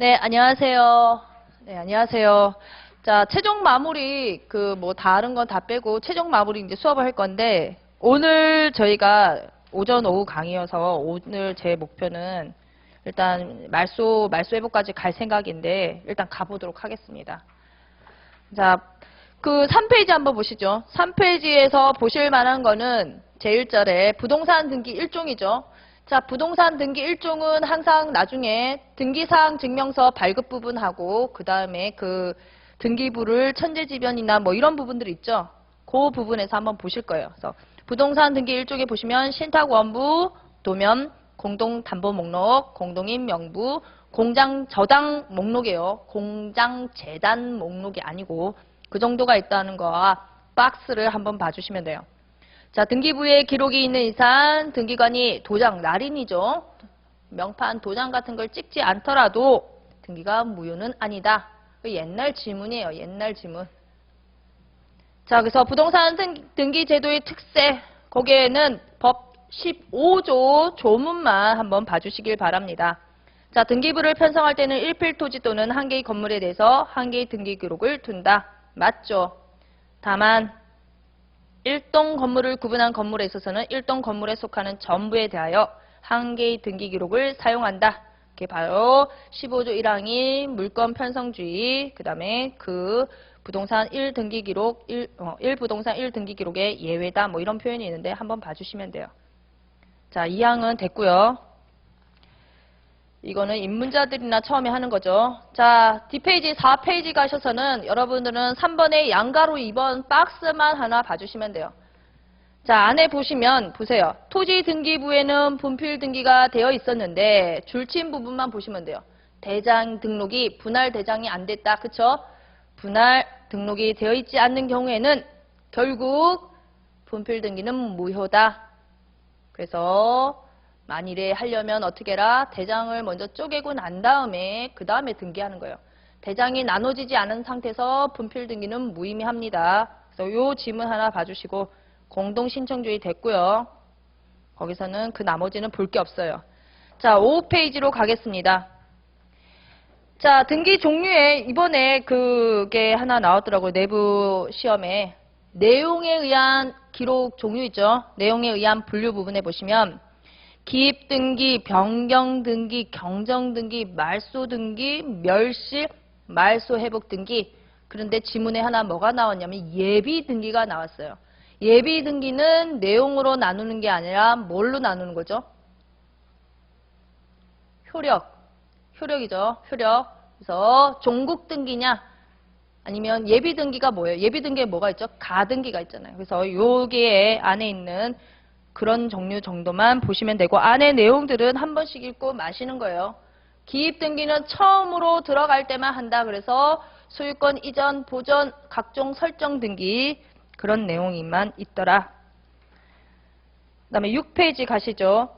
네, 안녕하세요. 네, 안녕하세요. 자, 최종 마무리, 그, 뭐, 다른 건 다 빼고, 최종 마무리 이제 수업을 할 건데, 오늘 저희가 오전, 오후 강의여서, 오늘 제 목표는, 일단, 말소, 말소 회복까지 갈 생각인데, 일단 가보도록 하겠습니다. 자, 그 3페이지 한번 보시죠. 3페이지에서 보실 만한 거는, 제1절에 부동산 등기 1종이죠. 자, 부동산 등기 1종은 항상 나중에 등기사항 증명서 발급 부분하고 그 다음에 그 등기부를 천재지변이나 뭐 이런 부분들 있죠. 그 부분에서 한번 보실 거예요. 그래서 부동산 등기 1종에 보시면 신탁원부, 도면, 공동담보 목록, 공동인 명부, 공장 저당 목록이에요. 공장 재단 목록이 아니고 그 정도가 있다는 거와 박스를 한번 봐주시면 돼요. 자, 등기부에 기록이 있는 이상 등기관이 도장, 날인이죠. 명판, 도장 같은 걸 찍지 않더라도 등기가 무효는 아니다. 그 옛날 지문이에요. 옛날 지문. 자, 그래서 부동산 등, 기 제도의 특세, 거기에는 법 15조 조문만 한번 봐주시길 바랍니다. 자, 등기부를 편성할 때는 1필 토지 또는 한 개의 건물에 대해서 한 개의 등기 기록을 둔다. 맞죠? 다만 1동 건물을 구분한 건물에 있어서는 1동 건물에 속하는 전부에 대하여 한 개의 등기 기록을 사용한다. 그게 바로 15조 1항이 물건 편성주의, 그 다음에 그 부동산 1등기 기록, 1, 어, 1부동산 1등기 기록의 예외다. 뭐 이런 표현이 있는데 한번 봐주시면 돼요. 자, 2항은 됐고요. 이거는 입문자들이나 처음에 하는 거죠. 자, 뒷페이지 4페이지 가셔서는 여러분들은 3번의 양가로 2번 박스만 하나 봐주시면 돼요. 자, 안에 보시면 보세요. 토지 등기부에는 분필 등기가 되어 있었는데 줄친 부분만 보시면 돼요. 대장 등록이 분할 대장이 안 됐다. 그쵸? 분할 등록이 되어 있지 않는 경우에는 결국 분필 등기는 무효다. 그래서 만일에 하려면 어떻게 해라? 대장을 먼저 쪼개고 난 다음에 그 다음에 등기하는 거예요. 대장이 나눠지지 않은 상태에서 분필 등기는 무의미합니다. 그래서 요 지문 하나 봐주시고 공동 신청주의 됐고요. 거기서는 그 나머지는 볼 게 없어요. 자, 5페이지로 가겠습니다. 자, 등기 종류에 이번에 그게 하나 나왔더라고요. 내부 시험에. 내용에 의한 기록 종류 있죠. 내용에 의한 분류 부분에 보시면 기입 등기, 변경 등기, 경정 등기, 말소 등기, 멸실, 말소 회복 등기. 그런데 지문에 하나 뭐가 나왔냐면 예비 등기가 나왔어요. 예비 등기는 내용으로 나누는 게 아니라 뭘로 나누는 거죠? 효력. 효력이죠. 효력. 그래서 종국 등기냐 아니면 예비 등기가 뭐예요? 예비 등기에 뭐가 있죠? 가등기가 있잖아요. 그래서 여기에 안에 있는 그런 종류 정도만 보시면 되고 안에 내용들은 한 번씩 읽고 마시는 거예요. 기입 등기는 처음으로 들어갈 때만 한다. 그래서 소유권 이전, 보전, 각종 설정 등기 그런 내용이만 있더라. 그 다음에 6페이지 가시죠.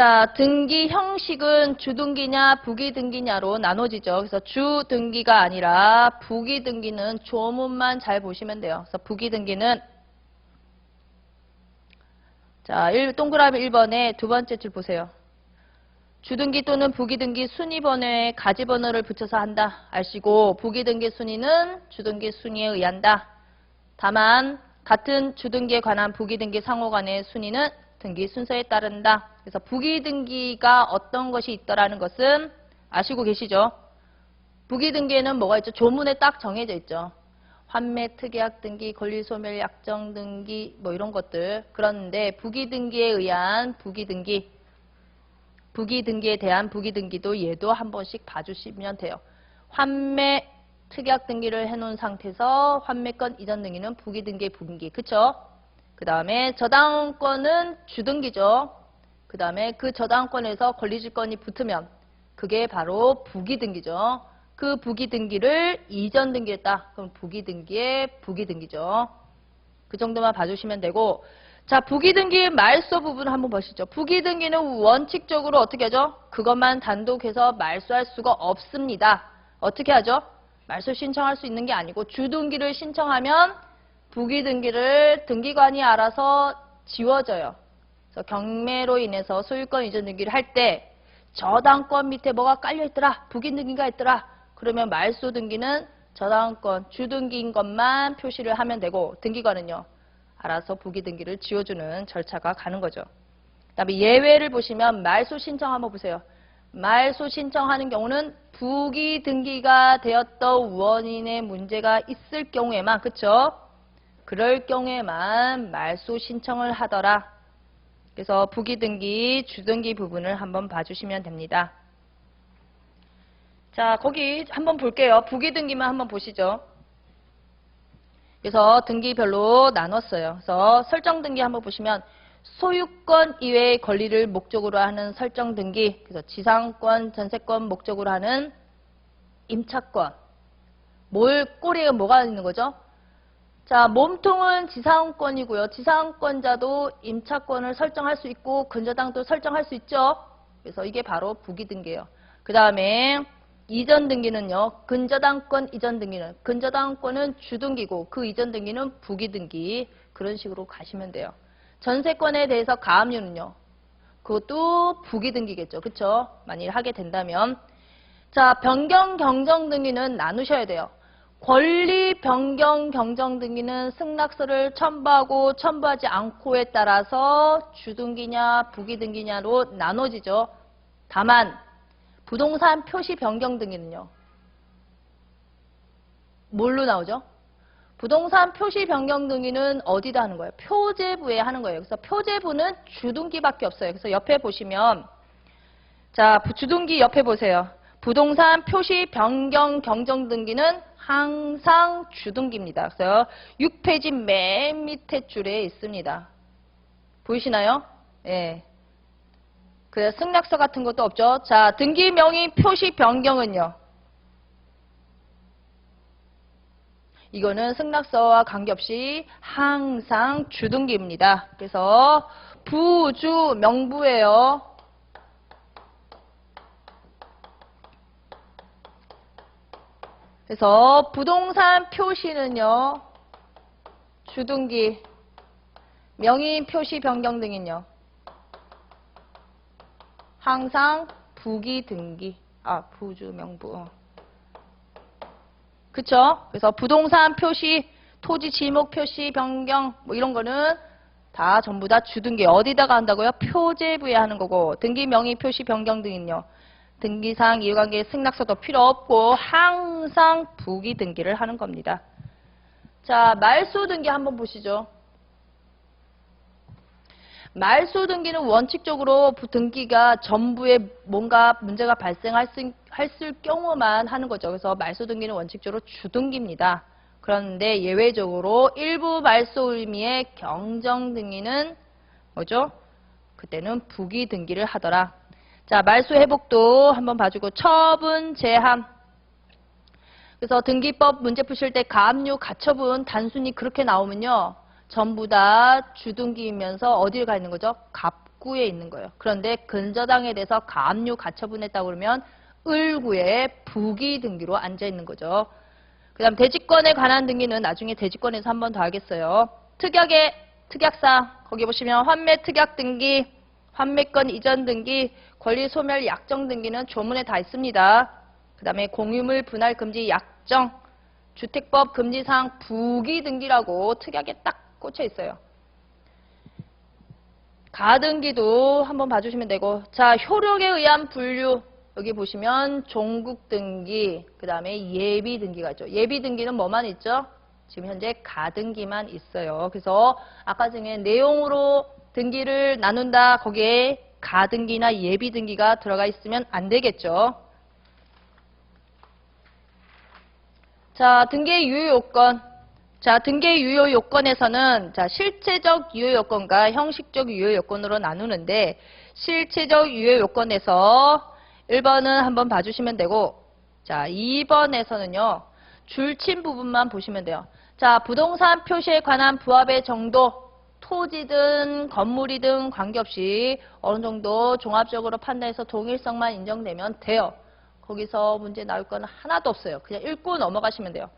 자, 등기 형식은 주등기냐 부기등기냐로 나눠지죠. 그래서 주등기가 아니라 부기등기는 조문만 잘 보시면 돼요. 그래서 부기등기는 자, 1, 동그라미 1번에 두 번째 줄 보세요. 주등기 또는 부기등기 순위번호에 가지번호를 붙여서 한다. 아시고 부기등기 순위는 주등기 순위에 의한다. 다만 같은 주등기에 관한 부기등기 상호 간의 순위는 등기 순서에 따른다. 그래서 부기 등기가 어떤 것이 있더라는 것은 아시고 계시죠? 부기 등기에는 뭐가 있죠? 조문에 딱 정해져 있죠. 환매, 특약 등기, 권리 소멸, 약정 등기 뭐 이런 것들. 그런데 부기 등기에 의한 부기 등기, 부기 등기에 대한 부기 등기도 얘도 한 번씩 봐주시면 돼요. 환매, 특약 등기를 해놓은 상태에서 환매권 이전 등기는 부기 등기의 부기등기. 그쵸? 그 다음에 저당권은 주등기죠. 그 다음에 그 저당권에서 권리주권이 붙으면 그게 바로 부기등기죠. 그 부기등기를 이전 등기했다. 그럼 부기등기의 부기등기죠. 그 정도만 봐주시면 되고 자 부기등기 말소 부분 한번 보시죠. 부기등기는 원칙적으로 어떻게 하죠? 그것만 단독해서 말소할 수가 없습니다. 어떻게 하죠? 말소 신청할 수 있는 게 아니고 주등기를 신청하면 부기 등기를 등기관이 알아서 지워져요. 그래서 경매로 인해서 소유권 이전 등기를 할 때 저당권 밑에 뭐가 깔려 있더라. 북인 등기가 있더라. 그러면 말소 등기는 저당권 주등기인 것만 표시를 하면 되고 등기관은요. 알아서 부기 등기를 지워주는 절차가 가는 거죠. 그 다음에 예외를 보시면 말소 신청 한번 보세요. 말소 신청하는 경우는 부기 등기가 되었던 원인의 문제가 있을 경우에만 그쵸? 그럴 경우에만 말소 신청을 하더라. 그래서 부기 등기, 주등기 부분을 한번 봐주시면 됩니다. 자, 거기 한번 볼게요. 부기 등기만 한번 보시죠. 그래서 등기별로 나눴어요. 그래서 설정 등기 한번 보시면 소유권 이외의 권리를 목적으로 하는 설정 등기, 그래서 지상권, 전세권 목적으로 하는 임차권. 뭘 꼬리에 뭐가 있는 거죠? 자, 몸통은 지상권이고요. 지상권자도 임차권을 설정할 수 있고 근저당도 설정할 수 있죠. 그래서 이게 바로 부기 등기예요. 그 다음에 이전 등기는요. 근저당권 이전 등기는 근저당권은 주등기고 그 이전 등기는 부기 등기 그런 식으로 가시면 돼요. 전세권에 대해서 가압류는요. 그것도 부기 등기겠죠. 그쵸? 만일 하게 된다면 자 변경 경정 등기는 나누셔야 돼요. 권리 변경 경정 등기는 승낙서를 첨부하고 첨부하지 않고에 따라서 주등기냐 부기 등기냐로 나눠지죠. 다만 부동산 표시 변경 등기는요. 뭘로 나오죠? 부동산 표시 변경 등기는 어디다 하는 거예요? 표제부에 하는 거예요. 그래서 표제부는 주등기밖에 없어요. 그래서 옆에 보시면 자 주등기 옆에 보세요. 부동산 표시 변경 경정 등기는 항상 주등기입니다. 그래서 6페이지 맨 밑에 줄에 있습니다. 보이시나요? 예. 그래서 승낙서 같은 것도 없죠. 자, 등기 명의 표시 변경은요. 이거는 승낙서와 관계없이 항상 주등기입니다. 그래서 부주 명부예요. 그래서 부동산 표시는요. 주등기, 명의 표시 변경 등은요. 항상 부기 등기, 아 부주 명부. 어. 그쵸? 그래서 부동산 표시, 토지 지목 표시 변경 뭐 이런 거는 다 전부 다 주등기 어디다가 한다고요? 표제부에 하는 거고 등기 명의 표시 변경 등은요. 등기상 이해관계 승낙서도 필요 없고 항상 부기 등기를 하는 겁니다. 자, 말소 등기 한번 보시죠. 말소 등기는 원칙적으로 등기가 전부에 뭔가 문제가 발생할 수, 했을 경우만 하는 거죠. 그래서 말소 등기는 원칙적으로 주등기입니다. 그런데 예외적으로 일부 말소 의미의 경정 등기는 뭐죠? 그때는 부기 등기를 하더라. 자, 말소 회복도 한번 봐주고 처분 제한. 그래서 등기법 문제 푸실 때 가압류 가처분 단순히 그렇게 나오면요. 전부 다 주등기이면서 어디를 가 있는 거죠? 갑구에 있는 거예요. 그런데 근저당에 대해서 가압류 가처분했다고 그러면 을구에 부기 등기로 앉아 있는 거죠. 그 다음 대지권에 관한 등기는 나중에 대지권에서 한 번 더 하겠어요. 특약의 특약상 거기 보시면 환매 특약 등기, 환매권 이전 등기, 권리 소멸 약정 등기는 조문에 다 있습니다. 그 다음에 공유물 분할 금지 약정, 주택법 금지사항 부기 등기라고 특약에 딱 꽂혀 있어요. 가등기도 한번 봐주시면 되고 자 효력에 의한 분류 여기 보시면 종국 등기 그 다음에 예비 등기가 있죠. 예비 등기는 뭐만 있죠? 지금 현재 가등기만 있어요. 그래서 아까 중에 내용으로 등기를 나눈다 거기에 가등기나 예비 등기가 들어가 있으면 안 되겠죠. 자 등기 유효 요건 자, 등기 유효 요건에서는 자, 실체적 유효 요건과 형식적 유효 요건으로 나누는데 실체적 유효 요건에서 1번은 한번 봐주시면 되고 자, 2번에서는요. 줄친 부분만 보시면 돼요. 자, 부동산 표시에 관한 부합의 정도 토지든 건물이든 관계없이 어느 정도 종합적으로 판단해서 동일성만 인정되면 돼요. 거기서 문제 나올 건 하나도 없어요. 그냥 읽고 넘어가시면 돼요.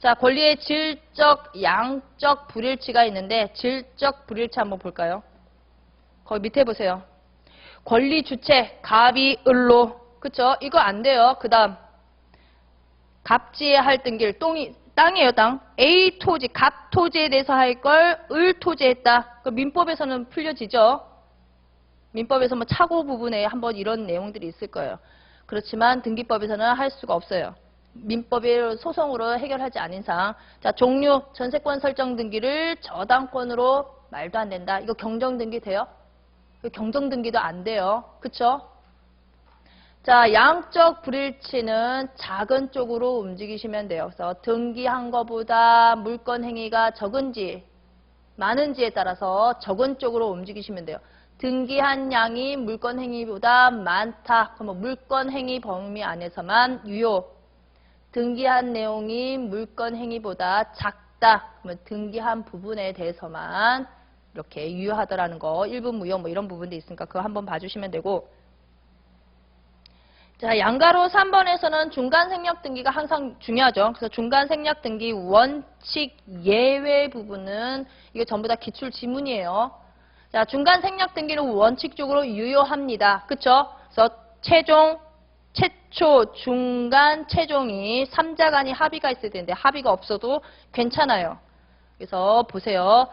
자, 권리의 질적, 양적 불일치가 있는데 질적 불일치 한번 볼까요? 거기 밑에 보세요. 권리 주체 갑이 을로 그쵸? 이거 안 돼요. 그 다음 갑지의 할 등기를 똥이 땅이에요 땅 A 토지 갑 토지에 대해서 할 걸 을 토지했다. 그 민법에서는 풀려지죠. 민법에서 뭐 차고 부분에 한번 이런 내용들이 있을 거예요. 그렇지만 등기법에서는 할 수가 없어요. 민법의 소송으로 해결하지 않은 이상 자 종류 전세권 설정 등기를 저당권으로 말도 안 된다. 이거 경정 등기 돼요? 경정 등기도 안 돼요. 그쵸? 자, 양적 불일치는 작은 쪽으로 움직이시면 돼요. 그래서 등기한 것보다 물건 행위가 적은지 많은지에 따라서 적은 쪽으로 움직이시면 돼요. 등기한 양이 물건 행위보다 많다. 그러면 물건 행위 범위 안에서만 유효. 등기한 내용이 물건 행위보다 작다. 그러면 등기한 부분에 대해서만 이렇게 유효하더라는 거. 일부 무효 뭐 이런 부분도 있으니까 그거 한번 봐주시면 되고. 자, 양가로 3번에서는 중간 생략 등기가 항상 중요하죠. 그래서 중간 생략 등기 원칙 예외 부분은 이게 전부 다 기출 지문이에요. 자, 중간 생략 등기는 원칙적으로 유효합니다. 그쵸? 그래서 최종, 최초, 중간, 최종이 3자 간이 합의가 있어야 되는데 합의가 없어도 괜찮아요. 그래서 보세요.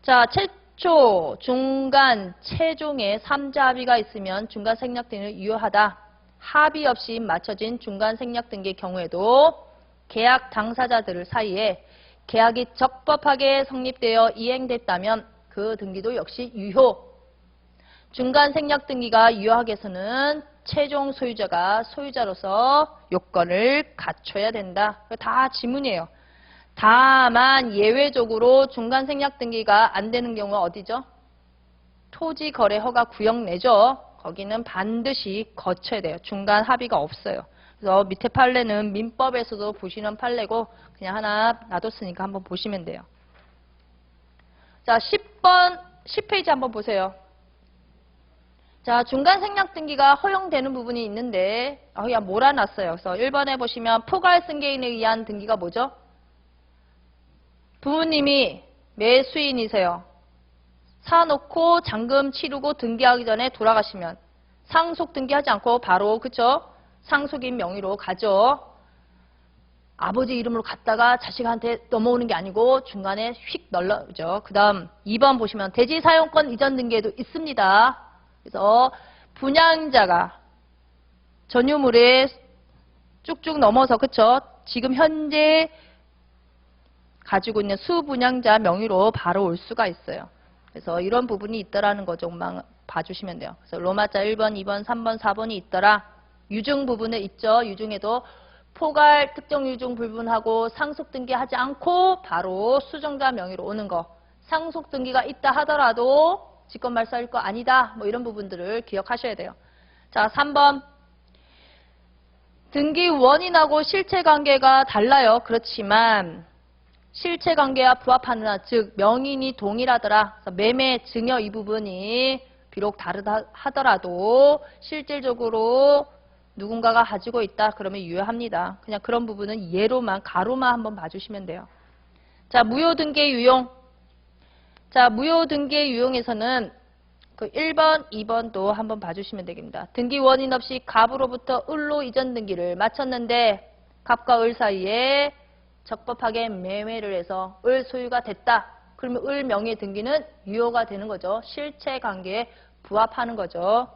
자, 최초, 중간, 최종에 3자 합의가 있으면 중간 생략 등기는 유효하다. 합의 없이 맞춰진 중간 생략 등기의 경우에도 계약 당사자들 사이에 계약이 적법하게 성립되어 이행됐다면 그 등기도 역시 유효. 중간 생략 등기가 유효하게 해서는 최종 소유자가 소유자로서 요건을 갖춰야 된다. 다 지문이에요. 다만 예외적으로 중간 생략 등기가 안 되는 경우가 어디죠? 토지 거래 허가 구역 내죠. 거기는 반드시 거쳐야 돼요. 중간 합의가 없어요. 그래서 밑에 판례는 민법에서도 보시는 판례고 그냥 하나 놔뒀으니까 한번 보시면 돼요. 자, 10번, 10페이지 한번 보세요. 자, 중간 생략 등기가 허용되는 부분이 있는데, 아, 그냥 몰아놨어요. 그래서 1번에 보시면 포괄 승계인에 의한 등기가 뭐죠? 부모님이 매수인이세요. 사놓고 잔금 치르고 등기하기 전에 돌아가시면 상속 등기하지 않고 바로 그쵸? 상속인 명의로 가죠. 아버지 이름으로 갔다가 자식한테 넘어오는 게 아니고 중간에 휙 널러죠. 그 다음 2번 보시면 대지 사용권 이전 등기에도 있습니다. 그래서 분양자가 전유물에 쭉쭉 넘어서 그쵸? 지금 현재 가지고 있는 수분양자 명의로 바로 올 수가 있어요. 그래서 이런 부분이 있더라는 거 좀만 봐주시면 돼요. 그래서 로마자 1번, 2번, 3번, 4번이 있더라. 유증 부분에 있죠. 유증에도 포괄 특정 유증 불분하고 상속 등기하지 않고 바로 수정자 명의로 오는 거. 상속 등기가 있다 하더라도 직권 말소할 거 아니다. 뭐 이런 부분들을 기억하셔야 돼요. 자, 3번. 등기 원인하고 실체 관계가 달라요. 그렇지만 실체 관계와 부합하는 한, 즉 명인이 동일하더라. 매매 증여 이 부분이 비록 다르다 하더라도 실질적으로 누군가가 가지고 있다 그러면 유효합니다. 그냥 그런 부분은 예로만 가로만 한번 봐주시면 돼요. 자 무효 등기 유용. 자 무효 등기 유용에서는 그 1번, 2번도 한번 봐주시면 되겠습니다. 등기 원인 없이 갑으로부터 을로 이전 등기를 마쳤는데 갑과 을 사이에 적법하게 매매를 해서 을 소유가 됐다. 그러면 을 명의 등기는 유효가 되는 거죠. 실체 관계에 부합하는 거죠.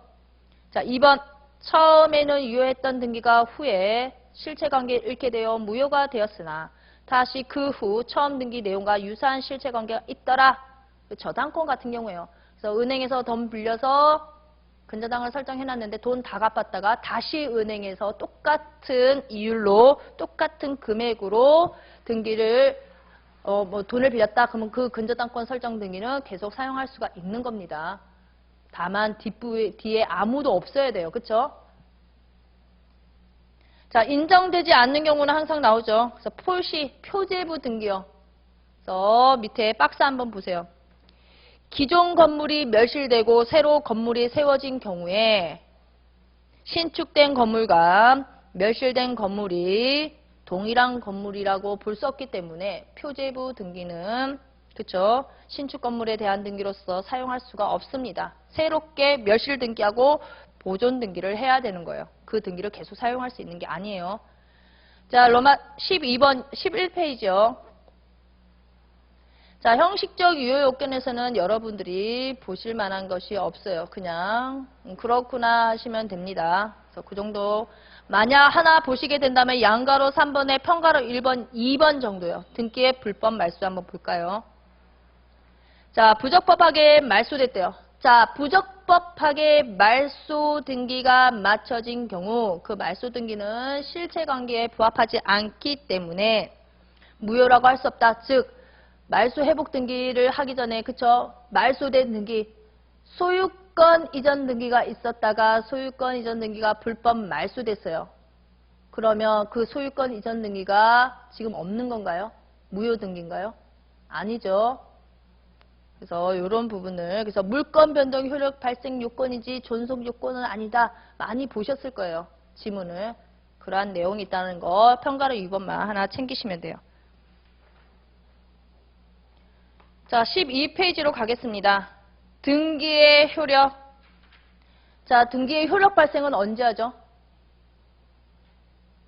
자, 2번. 처음에는 유효했던 등기가 후에 실체 관계에 잃게 되어 무효가 되었으나 다시 그 후 처음 등기 내용과 유사한 실체 관계가 있더라. 저당권 같은 경우에요. 그래서 은행에서 돈 빌려서 근저당을 설정해놨는데 돈 다 갚았다가 다시 은행에서 똑같은 이율로 똑같은 금액으로 등기를 어, 뭐 돈을 빌렸다 그러면 그 근저당권 설정 등기는 계속 사용할 수가 있는 겁니다. 다만 뒷부에 뒤에 아무도 없어야 돼요. 그렇죠? 자, 인정되지 않는 경우는 항상 나오죠. 그래서 폴시 표제부 등기요. 그래서 밑에 박스 한번 보세요. 기존 건물이 멸실되고 새로 건물이 세워진 경우에 신축된 건물과 멸실된 건물이 동일한 건물이라고 볼 수 없기 때문에 표제부 등기는 그쵸? 신축 건물에 대한 등기로서 사용할 수가 없습니다. 새롭게 멸실 등기하고 보존 등기를 해야 되는 거예요. 그 등기를 계속 사용할 수 있는 게 아니에요. 자, 로마 12번, 11페이지요. 자, 형식적 유효 요건에서는 여러분들이 보실 만한 것이 없어요. 그냥 음, 그렇구나 하시면 됩니다. 그래서 그 정도 만약 하나 보시게 된다면 양가로 3번에 평가로 1번, 2번 정도요. 등기의 불법 말수 한번 볼까요? 자, 부적법하게 말소됐대요. 자, 부적법하게 말소 등기가 맞춰진 경우 그 말소 등기는 실체 관계에 부합하지 않기 때문에 무효라고 할 수 없다. 즉 말소 회복 등기를 하기 전에 그쵸? 말소된 등기 소유권 이전 등기가 있었다가 소유권 이전 등기가 불법 말소됐어요. 그러면 그 소유권 이전 등기가 지금 없는 건가요? 무효 등기인가요? 아니죠. 그래서 이런 부분을 그래서 물권 변동 효력 발생 요건이지 존속 요건은 아니다. 많이 보셨을 거예요. 지문을. 그러한 내용이 있다는 거 평가로 2번만 하나 챙기시면 돼요. 자, 12페이지로 가겠습니다. 등기의 효력. 자, 등기의 효력 발생은 언제 하죠?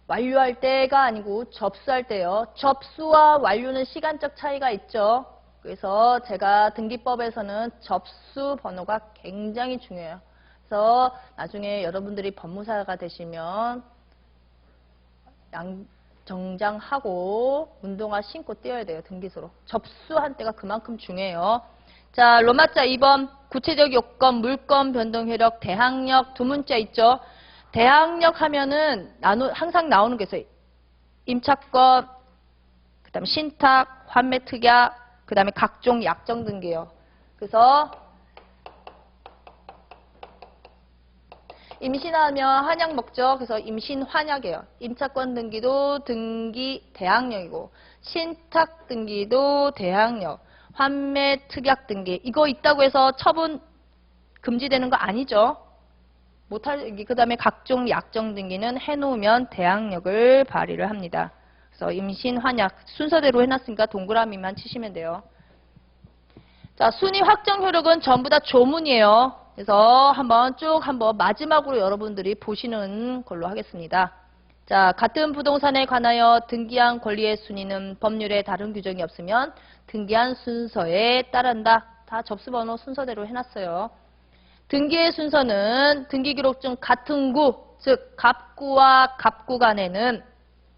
완료할 때가 아니고 접수할 때요. 접수와 완료는 시간적 차이가 있죠. 그래서 제가 등기법에서는 접수 번호가 굉장히 중요해요. 그래서 나중에 여러분들이 법무사가 되시면 양, 정장하고 운동화 신고 뛰어야 돼요. 등기소로. 접수한 때가 그만큼 중요해요. 자, 로마자 2번 구체적 요건, 물건 변동 효력, 대항력 두 문자 있죠. 대항력 하면은 나누, 항상 나오는 게 있어요. 임차권, 그다음 신탁, 환매 특약, 그다음에 각종 약정 등기요. 그래서 임신하면 한약 먹죠. 그래서 임신 환약이에요. 임차권 등기도 등기 대항력이고 신탁 등기도 대항력, 환매 특약 등기 이거 있다고 해서 처분 금지되는 거 아니죠. 못할 그 다음에 각종 약정 등기는 해놓으면 대항력을 발휘를 합니다. 그래서 임신 환약 순서대로 해놨으니까 동그라미만 치시면 돼요. 자 순위 확정 효력은 전부 다 조문이에요. 그래서 한번 쭉 한번 마지막으로 여러분들이 보시는 걸로 하겠습니다. 자, 같은 부동산에 관하여 등기한 권리의 순위는 법률에 다른 규정이 없으면 등기한 순서에 따른다. 다 접수번호 순서대로 해놨어요. 등기의 순서는 등기기록 중 같은 구, 즉 갑구와 갑구 간에는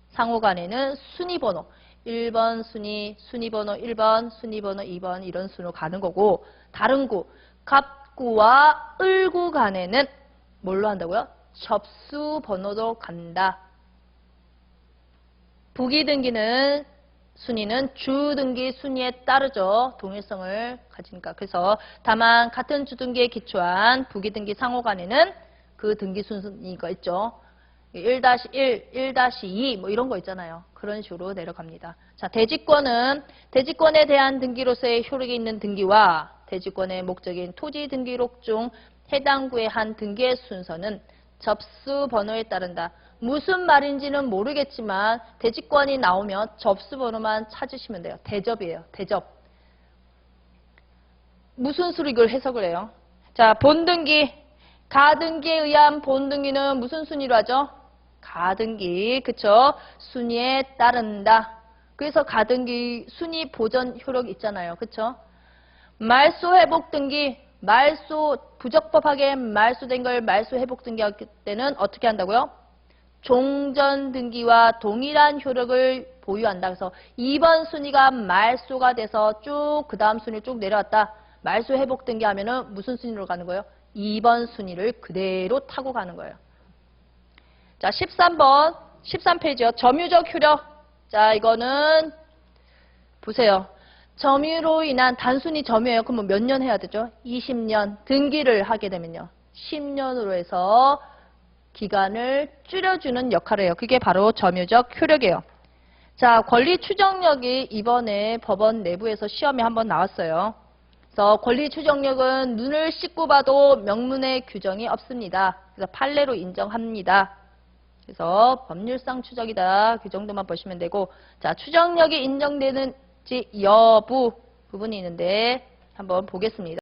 상호 간에는 순위번호 1번 순위, 순위번호 1번, 순위번호 2번 이런 순으로 가는 거고 다른 구, 갑 구와 을구 간에는 뭘로 한다고요? 접수 번호도 간다. 부기 등기는 순위는 주 등기 순위에 따르죠. 동일성을 가지니까. 그래서 다만 같은 주 등기에 기초한 부기 등기 상호 간에는 그 등기 순위가 있죠. 1-1, 1-2 뭐 이런 거 있잖아요. 그런 식으로 내려갑니다. 자, 대지권은 대지권에 대한 등기로서의 효력이 있는 등기와 대지권의 목적인 토지 등기록 중 해당 구의 한 등기의 순서는 접수 번호에 따른다. 무슨 말인지는 모르겠지만 대지권이 나오면 접수 번호만 찾으시면 돼요. 대접이에요. 대접. 무슨 수로 이걸 해석을 해요? 자, 본등기. 가등기에 의한 본등기는 무슨 순위로 하죠? 가등기. 그쵸? 순위에 따른다. 그래서 가등기 순위 보전 효력 있잖아요. 그쵸? 말소 회복 등기, 말소 부적법하게 말소된 걸 말소 회복 등기할 때는 어떻게 한다고요? 종전 등기와 동일한 효력을 보유한다. 그래서 2번 순위가 말소가 돼서 쭉 그 다음 순위 쭉 내려왔다. 말소 회복 등기 하면은 무슨 순위로 가는 거예요? 2번 순위를 그대로 타고 가는 거예요. 자, 13번, 13페이지요. 점유적 효력. 자, 이거는 보세요. 점유로 인한 단순히 점유예요. 그러면 몇 년 해야 되죠? 20년 등기를 하게 되면요. 10년으로 해서 기간을 줄여주는 역할을 해요. 그게 바로 점유적 효력이에요. 자, 권리 추정력이 이번에 법원 내부에서 시험에 한번 나왔어요. 그래서 권리 추정력은 눈을 씻고 봐도 명문의 규정이 없습니다. 그래서 판례로 인정합니다. 그래서 법률상 추정이다. 그 정도만 보시면 되고 자, 추정력이 인정되는 지 여부 부분이 있는데 한번 보겠습니다.